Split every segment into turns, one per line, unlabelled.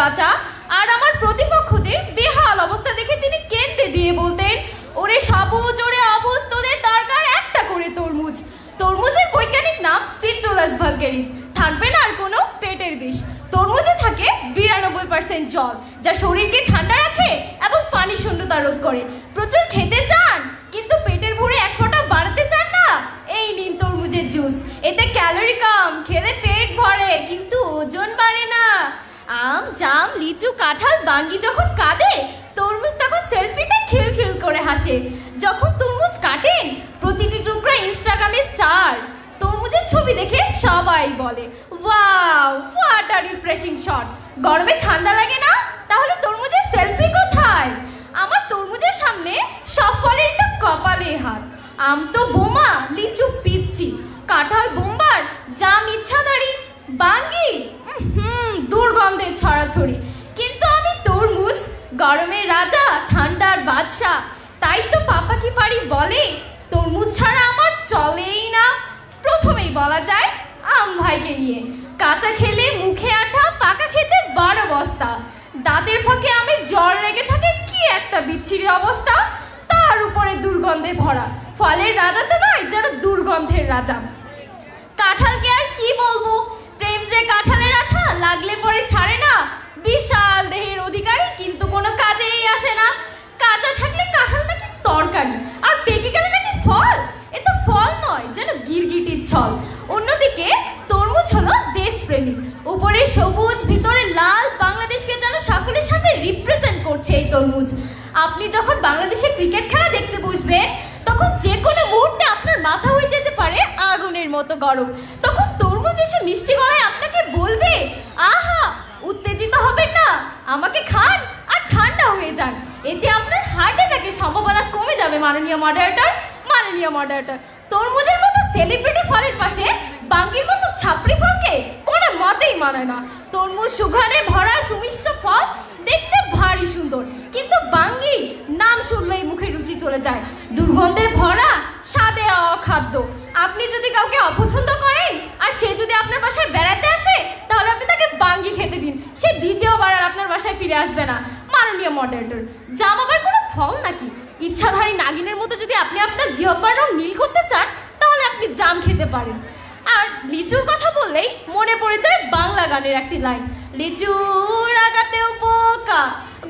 বাঁচা। আর আমার প্রতিপক্ষদের বেহাল অবস্থা দেখে তিনি কেঁদে দিয়ে বলতেন, ওরে সবুজ ওরে অবুজ দরকার একটা করে তরমুজ। তরমুজের বৈজ্ঞানিক নাম সিট্রোলাস ভালগেরিস। থাকবে না আর কোনো পেটের বিষ। তরমুজে থাকে বিরানব্বই পার্সেন্ট জল, যা শরীরকে ঠান্ডা রাখে এবং পানি শূন্যতা রোধ করে। প্রচুর খেতে চান, কিন্তু পেটের ভরে এক ফোঁটা আম, জাম, লিচু, কাঁঠাল, বাঙ্গি যখন কাঁদে, তরমুজ তখন সেলফিতে খিলখিল করে হাসে। যখন তরমুজ কাটেন প্রতিটি টুকরা ইনস্টাগ্রামে স্টার তরমুজের ছবি দেখে সবাই বলে wow what a refreshing shot গরমে ঠান্ডা লাগে না? তাহলে তরমুজের সেলফি কোথায়? আমার তরমুজের সামনে সব ফলেরই তো কপালে হাত। আম তো বোমা, লিচু পিচ্ছি। কাঁঠাল বোম্বার, জাম ইচ্ছাদারি বাঙ্গি? হুম দুর্গন্ধের ছড়াছড়ি। কিন্তু আমি তরমুজ, গরমের রাজা, ঠান্ডার বাদশা তাই তো পাপা কি পারি বলে? তরমুজ ছাড়া আমার চলেই না। প্রথমেই বলা যায় আম ভাইকে নিয়ে। কাঁচা খেলে মুখে আঠা, পাকা খেতে বারো বস্তা। দাঁতের ফাঁকে আমি জ্বর লেগে থাকে কি একটা বিচ্ছিরি অবস্থা? তার উপরে দুর্গন্ধে ভরা। ফলের রাজা তো নয়, যেন দুর্গন্ধের রাজা। কাঁঠালকে আর কি বলব? যে কাঁঠালের আঠা লাগলে পরে ছাড়ে না। বিশাল দেহের অধিকারী কিন্তু কোনো কাজেই আসে না। কাঁচা থাকলে কাঁঠাল নাকি তরকারি, আর পেকে গেলে নাকি ফল। এ তো ফল নয়, যেন গিরগিটির ছল। অন্যদিকে তরমুজ হলো দেশপ্রেমিক। উপরে সবুজ, ভিতরে লাল, বাংলাদেশকে যেন সকলের সামনে রিপ্রেজেন্ট করছে এই তরমুজ। আপনি যখন বাংলাদেশের ক্রিকেট খেলা দেখতে বসবেন, তখন যে কোনো মুহূর্তে আপনার মাথা হয়ে যেতে পারে আগুনের মতো গরম। তখন মিষ্টি গলায় আপনাকে বলবে, আহা, উত্তেজিত হবেন না, আমাকে খান আর ঠান্ডা হয়ে যান। এতে আপনার হার্ট অ্যাটাকের সম্ভাবনা কমে যাবে, মাননীয় মডারেটর মাননীয় মডারেটর তরমুজের মতো সেলিব্রিটি ফলের পাশে বাঙ্গির মতো ছাপড়ি ফলকে কোনো মতেই মানায় না। তরমুজ সুঘ্রাণে ভরা সুমিষ্ট ফল দেখতে ভারী সুন্দর। কিন্তু বাঙ্গি, নাম শুনলেই মুখে রুচি চলে যায়। দুর্গন্ধে ভরা, স্বাদে অখাদ্য। আপনি যদি কাউকে অপছন্দ করেন, আর সে যদি আপনার বাসায় বেড়াতে আসে, তাহলে আপনি তাকে বাঙ্গি খেতে দিন। সে দ্বিতীয়বার আর আপনার বাসায় ফিরে আসবে না। মাননীয় মডারেটর জাম আবার কোনো ফল নাকি? ইচ্ছাধারী নাগিনের মতো যদি আপনি আপনার জিহ্বার রং নীল করতে চান, তাহলে আপনি জাম খেতে পারেন। আর লিচুর কথা বললেই মনে পড়ে যায় বাংলা গানের একটি লাইন। লিচু রাগাতেও পোকা,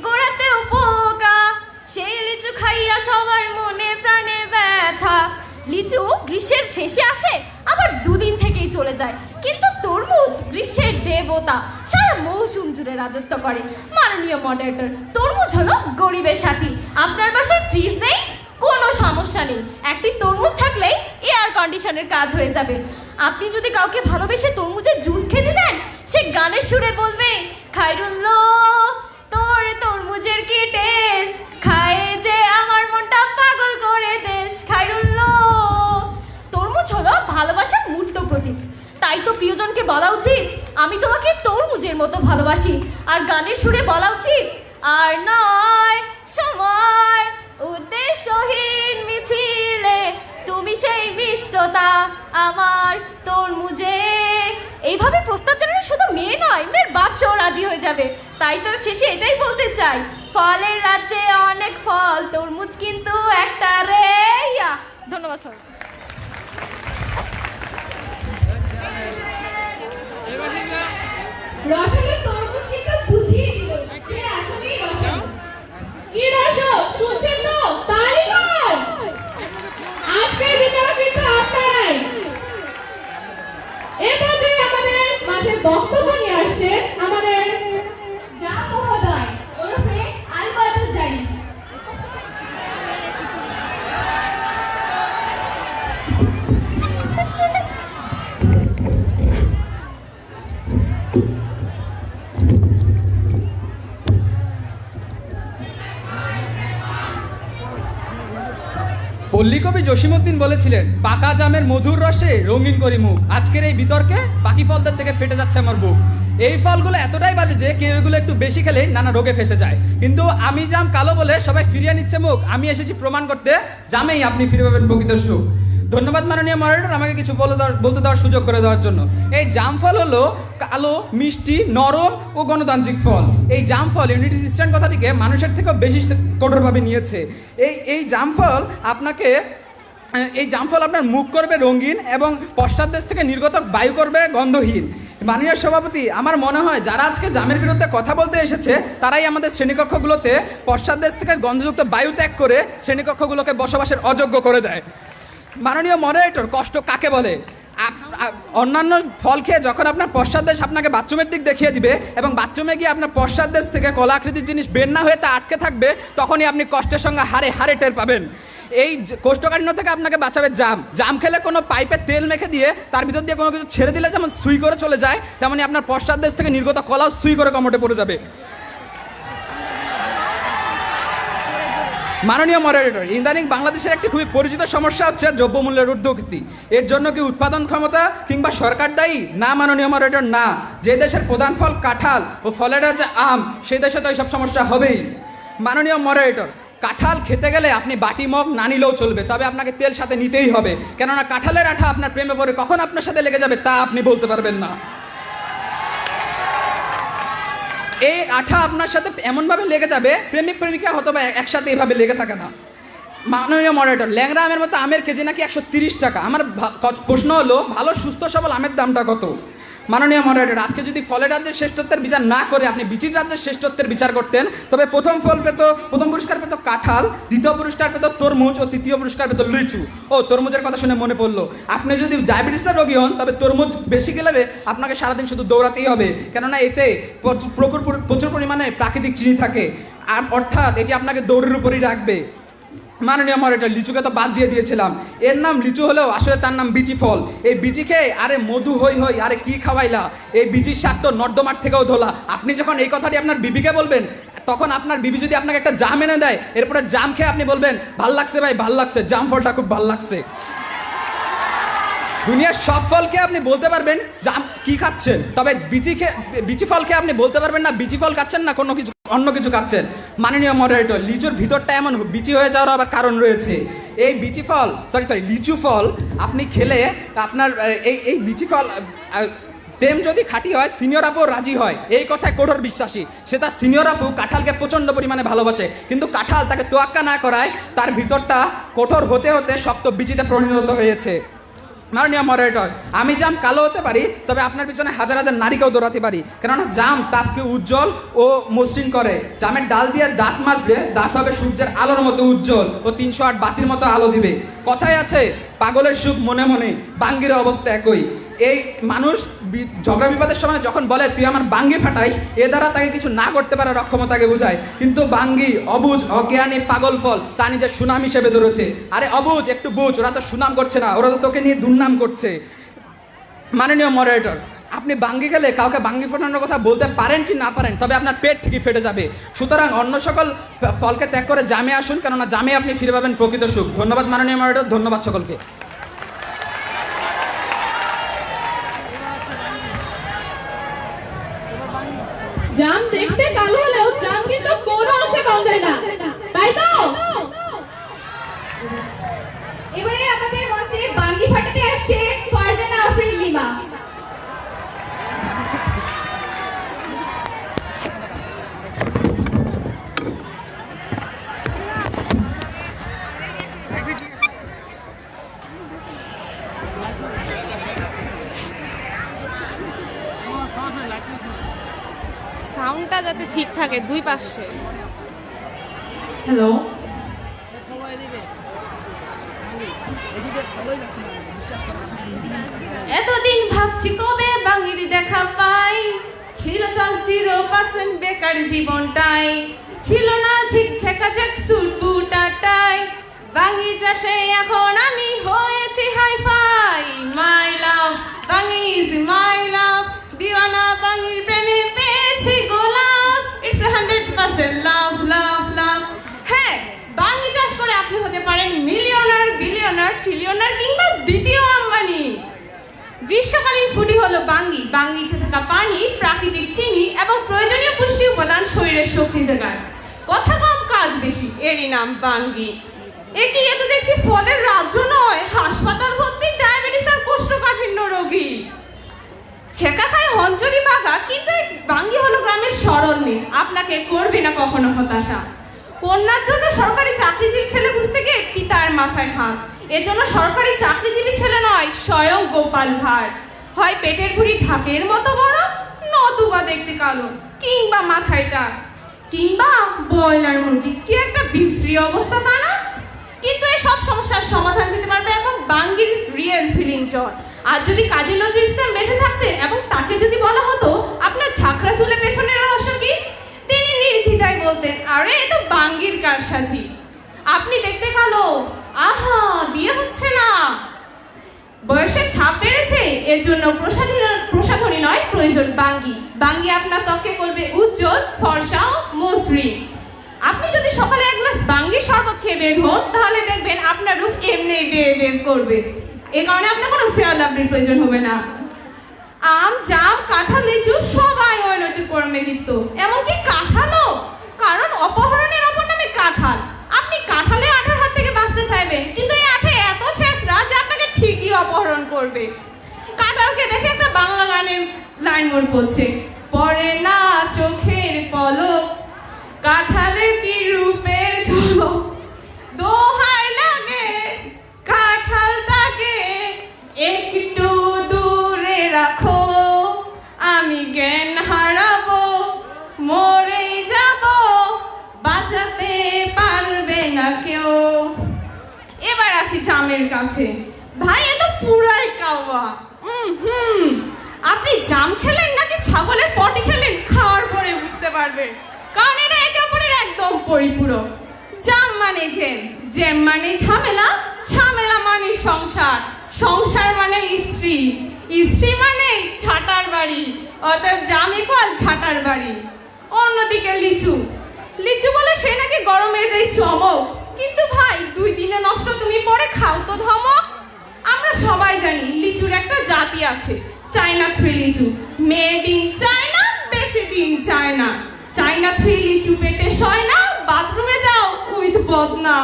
গোড়াতেও পোকা, সেই লিচু খাইয়া সবার মনে প্রাণে ব্যথা। লিচু গ্রীষ্মের শেষে আসে, আবার দুদিন থেকেই চলে যায়। কিন্তু তরমুজ গ্রীষ্মের দেবতা, সারা মৌসুম জুড়ে রাজত্ব করে। মাননীয় মডারেটর তরমুজ হলো গরিবের সাথী। আপনার বাসায় ফ্রিজ নেই? কোনো সমস্যা নেই। একটি তরমুজ থাকলেই এয়ার কন্ডিশনের কাজ হয়ে যাবে। আপনি যদি কাউকে ভালোবেসে তরমুজের জুস খেতে দেন, সে গানের সুরে বলবে খাইরুল্লো তোর তরমুজের কি টেস্ট খায় যে আমার মনটা পাগল করে দেশ। খাইরুল্লো তরমুজ হলো ভালোবাসার মূর্ত প্রতীক। তাই তো প্রিয়জনকে বলা উচিত, আমি তোমাকে তরমুজের মতো ভালোবাসি। আর গানের সুরে বলা উচিত, আর নয় সময় উদ্দেশ্যহীন মিছিলে তুমি সেই মিষ্টতা আমার তরমুজে। এইভাবে প্রস্তাব জানালে শুধু মেয়ে নয়, মেয়ের বাপ সেও রাজি হয়ে যাবে। তাই তো শেষে এটাই বলতে চাই, ফলের রাজ্যে অনেক ফল, তরমুজ কিন্তু একটা রে, ইয়া। ধন্যবাদ সবাই
রসাকে তরমুজ কিন্তু বুঝিয়ে দিল, সে আসলেই রসালো কি দর্শক
পল্লীকবি জসীমউদ্দিন বলেছিলেন, পাকা জামের মধুর রসে রঙিন করি মুখ। আজকের এই বিতর্কে পাখি ফলদের থেকে ফেটে যাচ্ছে আমার বুক। এই ফলগুলো এতটাই বাজে যে কেউ এগুলো একটু বেশি খেলে নানা রোগে ফেসে যায়। কিন্তু আমি জাম কালো বলে সবাই ফিরিয়ে নিচ্ছে মুখ। আমি এসেছি প্রমাণ করতে। জামেই আপনি ফিরে পাবেন প্রকৃত সুখ। ধন্যবাদ মাননীয় মডারেটর আমাকে কিছু বলে দেওয়ার বলতে দেওয়ার সুযোগ করে দেওয়ার জন্য। এই জাম ফল হলো কালো, মিষ্টি, নরম ও গণতান্ত্রিক ফল। এই জাম ফল ইউনিটি সিস্টেম কথাটিকে মানুষের থেকেও বেশি কঠোরভাবে নিয়েছে। এই এই জাম ফল আপনাকে এই জামফল আপনার মুখ করবে রঙিন এবং পশ্চাৎ দেশ থেকে নির্গত বায়ু করবে গন্ধহীন। মাননীয় সভাপতি, আমার মনে হয় যারা আজকে জামের বিরুদ্ধে কথা বলতে এসেছে, তারাই আমাদের শ্রেণীকক্ষগুলোতে পশ্চাৎ দেশ থেকে গন্ধযুক্ত বায়ু ত্যাগ করে শ্রেণীকক্ষগুলোকে বসবাসের অযোগ্য করে দেয়। মাননীয় মডারেটর কষ্ট কাকে বলে? অন্যান্য ফল খেয়ে যখন আপনার পশ্চাৎ দেশ আপনাকে বাথরুমের দিক দেখিয়ে দিবে এবং বাথরুমে গিয়ে আপনার পশ্চাৎ দেশ থেকে কলাকৃতির জিনিস বের না হয়ে তা আটকে থাকবে, তখনই আপনি কষ্টের সঙ্গে হারে হারে টের পাবেন। এই কোষ্ঠকাঠিন্য থেকে আপনাকে বাঁচাবে জাম। জাম খেলে কোনো পাইপে তেল মেখে দিয়ে তার ভিতর দিয়ে কোনো কিছু ছেড়ে দিলে যেমন সুই করে চলে যায় তেমনই আপনার পশ্চাৎ দেশ থেকে নির্গত কলাও সুই করে কমটে পড়ে যাবে। মাননীয় মডারেটর ইদানিং বাংলাদেশের একটি খুবই পরিচিত সমস্যা হচ্ছে দ্রব্যমূল্যের ঊর্ধ্বগতি। এর জন্য কি উৎপাদন ক্ষমতা কিংবা সরকার দায়ী? না, মাননীয় মডারেটর না। যে দেশের প্রধান ফল কাঁঠাল ও ফলের আছে আম, সেই দেশে তো এইসব সমস্যা হবেই। মাননীয় মডারেটর কাঁঠাল খেতে গেলে আপনি বাটি, মগ না নিলেও চলবে, তবে আপনাকে তেল সাথে নিতেই হবে। কেননা কাঁঠালের আঠা আপনার প্রেমে পড়ে, কখন আপনার সাথে লেগে যাবে তা আপনি বলতে পারবেন না। এই আঠা আপনার সাথে এমনভাবে লেগে যাবে, প্রেমিক, প্রেমিকা হতো বা একসাথে এভাবে লেগে থাকে না। মাননীয় মডারেটর ল্যাংরা আমের মতো আমের কেজি নাকি একশো টাকা? আমার প্রশ্ন হলো, ভালো, সুস্থ, সবল আমের দামটা কত? মাননীয় মডারেটর আজকে যদি ফলের রাজ্যের শ্রেষ্ঠত্বের বিচার না করে আপনি বিচির রাজ্যের শ্রেষ্ঠত্বের বিচার করতেন, তবে প্রথম ফল পেত, প্রথম পুরস্কার পেত কাঁঠাল, দ্বিতীয় পুরস্কার পেত তরমুজ ও তৃতীয় পুরস্কার পেত লিচু। ও, তরমুজের কথা শুনে মনে পড়ল। আপনি যদি ডায়াবেটিসের রোগী হন, তবে তরমুজ বেশি গেলে আপনাকে সারাদিন শুধু দৌড়াতেই হবে। কেননা এতে প্রচুর প্রচুর- পরিমাণে প্রাকৃতিক চিনি থাকে। আর অর্থাৎ এটি আপনাকে দৌড়ের উপরই রাখবে। মাননীয় মডারেটর লিচুকে তো বাদ দিয়ে দিয়েছিলাম। এর নাম লিচু হলেও আসলে তার নাম বিচি ফল। এই বিচি খেয়ে আরে মধু হই হই, আরে কি খাওয়াইলা? এই বিচির স্বাদ তো নর্দমার থেকেও ধোলা। আপনি যখন এই কথাটি আপনার বিবিকে বলবেন, তখন আপনার বিবি যদি আপনাকে একটা জাম এনে দেয়, এরপরে জাম খেয়ে আপনি বলবেন, ভালো লাগছে ভাই, ভালো লাগছে। জাম ফলটা খুব ভালো লাগছে। দুনিয়ার সব ফলকে আপনি বলতে পারবেন, জাম কি খাচ্ছেন? তবে বিচি খেয়ে, বিচি ফল খেয়ে আপনি বলতে পারবেন না, বিচি ফল খাচ্ছেন না, কোনো কিছু অন্য কিছু খাচ্ছেন। মাননীয় মডারেটর লিচুর ভিতরটা এমন বিচি হয়ে যাওয়ার আবার কারণ রয়েছে। এই বিচি ফল সরি সরি লিচু ফল আপনি খেলে আপনার এই এই বিচি ফল প্রেম যদি খাঁটি হয় সিনিয়র আপু রাজি হয়। এই কথায় কঠোর বিশ্বাসী। সে তার সিনিয়র আপু কাঁঠালকে প্রচণ্ড পরিমাণে ভালোবাসে। কিন্তু কাঁঠাল তাকে তোয়াক্কা না করায় তার ভিতরটা কঠোর হতে হতে শক্ত বিচিতে পরিণত হয়েছে। মাননীয় মরেটর আমি জাম কালো হতে পারি, তবে আপনার পিছনে হাজার হাজার নারীকেও দৌড়াতে পারি। কেননা জাম তাপকে উজ্জ্বল ও মসৃণ করে। জামের ডাল দিয়ে দাঁত মাসলে দাঁত হবে সূর্যের আলোর মতো উজ্জ্বল ও তিনশো আট বাতির মতো আলো দিবে। কথায় আছে, পাগলের সুখ মনে মনে, বাঙ্গির অবস্থা একই। এই মানুষ ঝগড়া বিবাদের সময় যখন বলে, তুই আমার বাঙ্গি ফাটাইস এ দ্বারা তাকে কিছু না করতে পারার অক্ষমতাকে বোঝায়। কিন্তু বাঙ্গি অবুজ অজ্ঞানী, পাগল ফল, তা নিজের সুনাম হিসেবে ধরেছে। আরে অবুজ একটু বুঝ, ওরা তো সুনাম করছে না, ওরা তো তোকে নিয়ে দুর্নাম করছে। মাননীয় মডারেটর আপনি বাঙ্গি গেলে কাউকে বাঙ্গি ফোটানোর কথা বলতে পারেন কি না পারেন, তবে আপনার পেট ঠিকই ফেটে যাবে। সুতরাং অন্য সকল ফলকে ত্যাগ করে জামে আসুন, কেননা জামে আপনি ফিরে পাবেন প্রকৃত সুখ। ধন্যবাদ মাননীয় মডারেটর ধন্যবাদ সকলকে।
জাম দেখতে কালো হলেও জাম কিন্তু কোনো অংশে কম যায় না।
থাকে দুই পাশে।
হ্যালো
এতদিন ভাবছি কবে বাঙির দেখা পাই। ছিল চল জিরো পার্সেন্ট বেকার জীবনটাই। ছিল না ঝিকঝেকা সুলপুটাটাই বাঙি চাষে এখন আমি হয়েছি হাই ফাই মাই লাভ বাঙি ইজ মাই লাভ দিওয়ানা বাঙির প্রেমে পেয়েছি গোলাপ। It's hundred percent love love love হ্যাঁ বাঙি চাষ করে আপনি হতে পারেন মিলিয়নার বিলিয়নার ট্রিলিয়নার কিংবা দ্বিতীয় আম্বানি। গ্রীষ্মকালীন ফুটি হলো বাঙ্গি। বাঙ্গিতে থাকা পানি, প্রাকৃতিক চিনি এবং প্রয়োজনীয় পুষ্টি উপাদান শরীরের শক্তি জোগায় কথা কম, কাজ বেশি। এরই নাম বাঙ্গি। এ কি দেখছি ফলের রাজ্য নয়, হাসপাতাল ভর্তি ডায়াবেটিস আর কোষ্ঠকাঠিন্য রোগী। ছেকা খায় হঞ্চরি বাঘা কিন্তু এই বাঙ্গি হলো গ্রামের সরল মেয়ে। আপনাকে করবে না কখনো হতাশা। কন্যার জন্য সরকারি চাকরিজীবী ছেলে বুঝতে গিয়ে পিতার মাথায় হাত। এজন্য সরকারি চাকরিজীবী ছেলে নয়, স্বয়ং গোপাল ভাঁড়। হয় পেটের ভুড়ি ঢাকের মতো বড়, নতুবা দেখতে কালো, কিংবা মাথায়টা কিংবা বয়লার মুরগি। কি একটা বিশ্রী অবস্থা তা না? কিন্তু এই সব সমস্যার সমাধান দিতে পারবে এবং বাঙ্গির রিয়েল ফিলিং জ্বর। আর যদি কাজী নজরুল ইসলাম বেঁচে থাকতেন এবং তাকে যদি বলা হতো, আপনার ঝাঁকড়া চুলের পেছনের রহস্য কি? তিনি নির্দ্বিধায় বলতেন, আরে, এ তো বাঙ্গির কারসাজি। আপনি দেখতে কালো আহা, বিয়ে হচ্ছে না। বয়সে ছাপ বেড়েছে, এর জন্য প্রসাধনী নয়, প্রয়োজন বাঙ্গি। বাঙ্গি আপনার ত্বকে করবে উজ্জ্বল, ফর্সা ও মসৃণ। আপনি যদি সকালে এক গ্লাস বাঙ্গির শরবত খেয়ে বের হন, তাহলে দেখবেন আপনার রূপ এমনি বের বের করবে। এ কারণে আপনার কোনো ফেয়ার লাভলির প্রয়োজন হবে না। আম, জাম, কাঁঠাল, লিচু সবাই অনৈতিক কর্মে লিপ্ত। এমনকি কাঁঠালও, কারণ অপহরণের অপর নামে কাঁঠাল। আপনি কাঁঠালে আঠার হাত থেকে বাঁচতে চাইবেন, কিন্তু এই আঠে এত ছেঁচড়া যে আপনাকে ঠিকই অপহরণ করবে। কাঁঠালকে দেখে একটা বাংলা গানের লাইন মোড় বলছে আসি জামের কাছে। ভাই, এ তো পুরাই কাওয়া। হুম। আপনি জাম খেলেন নাকি ছাগলের পটি খেলেন? খাওয়ার পরে বুঝতে পারবেন কারণ এটা একে অপরের একদম পরিপূরক। জাম মানে জেম। জেম মানে ঝামেলা ঝামেলা মানে সংসার। সংসার মানে স্ত্রী। স্ত্রী মানে ছাটার বাড়ি অতএব জাম ইকুয়াল ছাটার বাড়ি। অন্যদিকে লিচু। লিচু বলে সে নাকি গরমে দেয় চমক কিন্তু ভাই, দুই দিনে নষ্ট তুমি পরে খাও তো ধমক। আমরা সবাই জানি লিচুর একটা জাতি আছে, চায়না থ্রি লিচু। মেড ইন চায়না, বেশি দিন চায়না চায়না থ্রি লিচু পেটে সয় না, বাথরুমে যাও উইথ বদনা।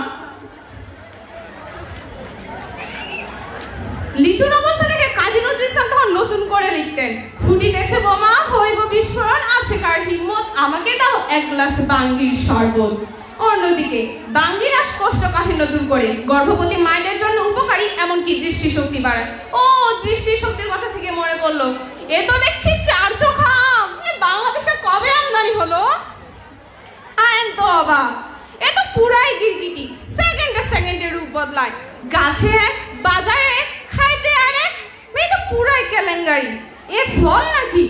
লিচুর অবস্থা দেখে কাজী নজরুল ইসলাম তখন নতুন করে লিখতেন, ফুটিতেছে বোমা, হইব বিস্ফোরণ, আছে কার হিম্মত? আমাকে দাও এক গ্লাস বাঙ্গির শরবত। অন্যদিকে বাঙ্গির আস কোষ্ঠকাঠিন্য দূর করে। গর্ভবতী মায়েদের জন্য উপকারী এমনকি দৃষ্টিশক্তি বাড়ায়। ও, দৃষ্টিশক্তির কথা থেকে মনে পড়ল। এ তো দেখছি চার চোখ বাংলাদেশে কবে আমদানি হলো? আই তো অবাক। এ তো পুরাই গিরগিটি। সেকেন্ডে সেকেন্ডে রূপ বদলায়। গাছে এক, বাজারে খাইতে আর এই তো পুরাই কেলেঙ্গারি। এ ফল নাকি?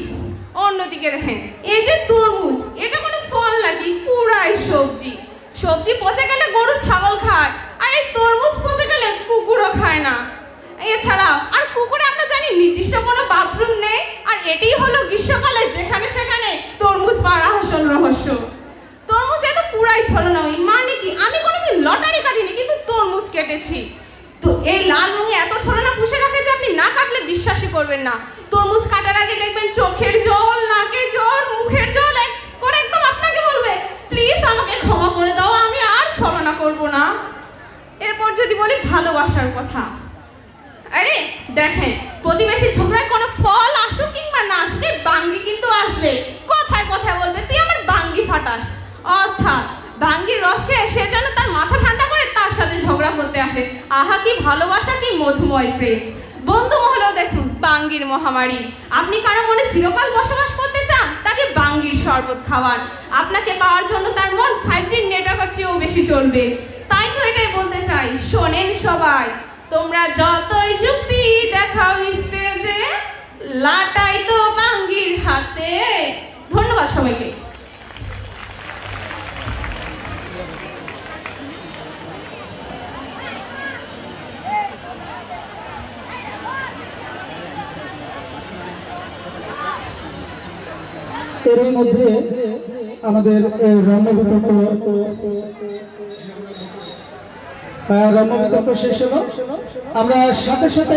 অন্যদিকে দেখেন, এই যে তরমুজ, এটা কোনো ফল নাকি? পুরাই সবজি। সবজি পচে গেলে গরু ছাগল খায়, আর এই তরমুজ পচে গেলে কুকুরও খায় না। এছাড়াও, আর কুকুরে আমরা জানি নির্দিষ্ট কোনো বাথরুম নেই, আর এটাই হলো গ্রীষ্মকালে যেখানে সেখানে তরমুজ পাড়া আসল রহস্য। তরমুজ এত পুরাই ছড়ানো মানে কি, আমি কোনোদিন লটারি কাটিনি, কিন্তু তরমুজ কেটেছি। তো এই লাল রঙে এত ছড়ানো পুষে রাখে যে আপনি না কাটলে বিশ্বাসই করবেন না। তরমুজ কাটার আগে দেখবেন চোখের জল নাকের আমাকে ক্ষমা করে দাও, আমি আর ছলনা করব না। এরপর যদি বলি ভালোবাসার কথা, আরে দেখেন, প্রতিবেশী ঝগড়ায় কোনো ফল আসুক কিংবা না আসুক বাঙ্গি কিন্তু আসবে। কথায় কথায় বলবে, তুই আমার বাঙ্গি ফাটাস। অর্থাৎ বাঙ্গির রস খেয়ে সে যেন তার মাথা ঠান্ডা করে তার সাথে ঝগড়া করতে আসে। আহা, কি ভালোবাসা, কি মধুময় প্রেম। বন্ধু মহলেও দেখুন বাঙ্গির মহামারী। আপনি কারও মনে চিরকাল বসবাস করতে চান, তাকে বাঙ্গির শরবত খাওয়ান। আপনাকে পাওয়ার জন্য তার মন ফাইভ জি নেটওয়ার্কের চেয়েও বেশি চলবে। তাই তো এটাই বলতে চাই, শোনেন সবাই, তোমরা যতই যুক্তি দেখাও স্টেজে লাটাই তো বাঙ্গির হাতে। ধন্যবাদ সবাইকে।
এরই মধ্যে আমাদের এই রম্য বিতর্ক আহ, রম্য বিতর্ক শেষ হলো। আমরা সাথে সাথে